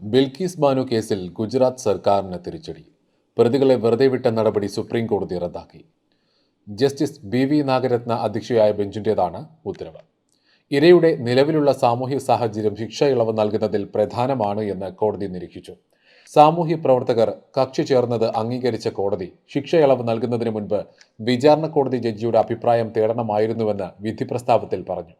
ബിൽക്കീസ് ബാനു കേസിൽ ഗുജറാത്ത് സർക്കാരിന് തിരിച്ചടി. പ്രതികളെ വെറുതെ വിട്ട നടപടി സുപ്രീം കോടതി റദ്ദാക്കി. ജസ്റ്റിസ് ബി വി നാഗരത്ന അധ്യക്ഷയായ ബെഞ്ചിന്റേതാണ് ഉത്തരവ്. ഇരയുടെ നിലവിലുള്ള സാമൂഹ്യ സാഹചര്യം ശിക്ഷ ഇളവ് നൽകുന്നതിൽ പ്രധാനമാണ് എന്ന് കോടതി നിരീക്ഷിച്ചു. സാമൂഹ്യ പ്രവർത്തകർ കക്ഷി ചേർന്നത് അംഗീകരിച്ച കോടതി ശിക്ഷ ഇളവ് നൽകുന്നതിന് മുൻപ് വിചാരണ കോടതി ജഡ്ജിയുടെ അഭിപ്രായം തേടണമായിരുന്നുവെന്ന് വിധി പ്രസ്താവത്തിൽ പറഞ്ഞു.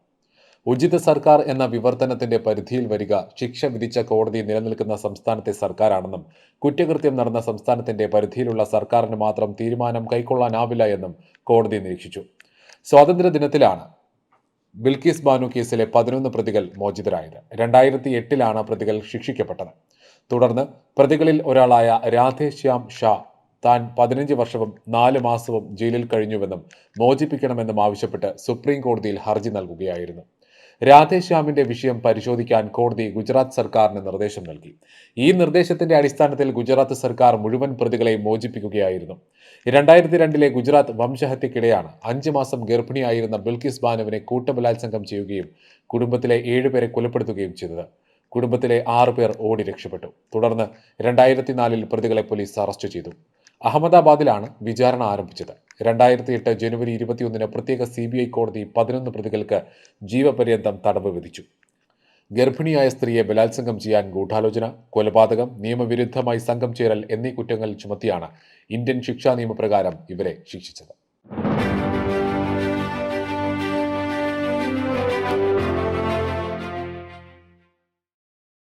ഉചിത സർക്കാർ എന്ന വിവർത്തനത്തിന്റെ പരിധിയിൽ വരിക ശിക്ഷ വിധിച്ച കോടതി നിലനിൽക്കുന്ന സംസ്ഥാനത്തെ സർക്കാരാണെന്നും കുറ്റകൃത്യം നടന്ന സംസ്ഥാനത്തിന്റെ പരിധിയിലുള്ള സർക്കാരിന് മാത്രം തീരുമാനം കൈക്കൊള്ളാനാവില്ല എന്നും കോടതി നിരീക്ഷിച്ചു. സ്വാതന്ത്ര്യ ദിനത്തിലാണ് ബിൽക്കീസ് ബാനു കേസിലെ പതിനൊന്ന് പ്രതികൾ മോചിതരായത്. രണ്ടായിരത്തി എട്ടിലാണ് പ്രതികൾ ശിക്ഷിക്കപ്പെട്ടത്. തുടർന്ന് പ്രതികളിൽ ഒരാളായ രാധേശ്യാം ഷാ താൻ പതിനഞ്ച് വർഷവും നാല് മാസവും ജയിലിൽ കഴിഞ്ഞുവെന്നും മോചിപ്പിക്കണമെന്നും ആവശ്യപ്പെട്ട് സുപ്രീം കോടതിയിൽ ഹർജി നൽകുകയായിരുന്നു. രാധേശ്യാമിന്റെ വിഷയം പരിശോധിക്കാൻ കോടതി ഗുജറാത്ത് സർക്കാരിന് നിർദ്ദേശം നൽകി. ഈ നിർദ്ദേശത്തിന്റെ അടിസ്ഥാനത്തിൽ ഗുജറാത്ത് സർക്കാർ മുഴുവൻ പ്രതികളെ മോചിപ്പിക്കുകയായിരുന്നു. രണ്ടായിരത്തി രണ്ടിലെ ഗുജറാത്ത് വംശഹത്യക്കിടെയാണ് അഞ്ച് മാസം ഗർഭിണിയായിരുന്ന ബിൽക്കിസ് ബാനുവിനെ കൂട്ടബലാത്സംഗം ചെയ്യുകയും കുടുംബത്തിലെ ഏഴുപേരെ കൊലപ്പെടുത്തുകയും ചെയ്തത്. കുടുംബത്തിലെ ആറുപേർ ഓടി രക്ഷപ്പെട്ടു. തുടർന്ന് രണ്ടായിരത്തി നാലിൽ പ്രതികളെ പോലീസ് അറസ്റ്റ് ചെയ്തു. അഹമ്മദാബാദിലാണ് വിചാരണ ആരംഭിച്ചത്. രണ്ടായിരത്തി എട്ട് ജനുവരി ഇരുപത്തിയൊന്നിന് പ്രത്യേക സി ബി ഐ കോടതി പതിനൊന്ന് പ്രതികൾക്ക് ജീവപര്യന്തം തടവ് വിധിച്ചു. ഗർഭിണിയായ സ്ത്രീയെ ബലാത്സംഗം ചെയ്യാൻ ഗൂഢാലോചന കൊലപാതകം നിയമവിരുദ്ധമായി സംഘം ചേരൽ എന്നീ കുറ്റങ്ങൾ ചുമത്തിയാണ് ഇന്ത്യൻ ശിക്ഷാ നിയമപ്രകാരം ഇവരെ ശിക്ഷിച്ചത്.